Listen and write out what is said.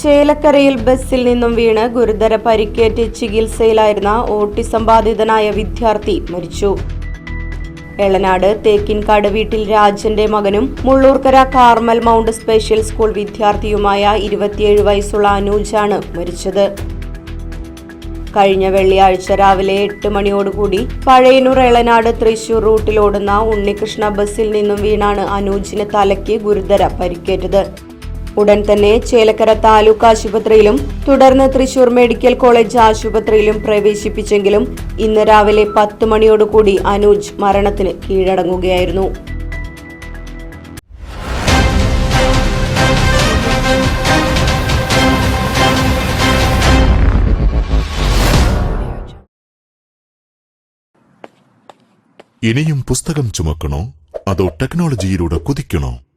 ചേലക്കരയിൽ ബസ്സിൽ നിന്നും വീണ് ഗുരുതര പരിക്കേറ്റ് ചികിത്സയിലായിരുന്ന ഓട്ടിസം ബാധിതനായ വിദ്യാർത്ഥി മരിച്ചു. എളനാട് തേക്കിൻകാട് വീട്ടിൽ രാജന്റെ മകനും Mullurkara Carmel Mount special school വിദ്യാർത്ഥിയുമായ ഇരുപത്തിയേഴ് വയസ്സുള്ള അനൂജാണ് മരിച്ചത്. കഴിഞ്ഞ വെള്ളിയാഴ്ച രാവിലെ എട്ട് മണിയോടുകൂടി പഴയനൂർ എളനാട് തൃശൂർ റൂട്ടിലോടുന്ന ഉണ്ണികൃഷ്ണ ബസ്സിൽ നിന്നും വീണാണ് അനൂജിന് തലയ്ക്ക് ഗുരുതര പരിക്കേറ്റത്. ഉടൻ തന്നെ ചേലക്കര താലൂക്ക് ആശുപത്രിയിലും തുടർന്ന് തൃശൂർ മെഡിക്കൽ കോളേജ് ആശുപത്രിയിലും പ്രവേശിപ്പിച്ചെങ്കിലും ഇന്ന് രാവിലെ പത്ത് മണിയോടുകൂടി അനൂജ് മരണത്തിന് കീഴടങ്ങുകയായിരുന്നു. ഇനിയും പുസ്തകം ചുമക്കണോ? അതോ ടെക്നോളജിയിലൂടെ കുതിക്കണോ?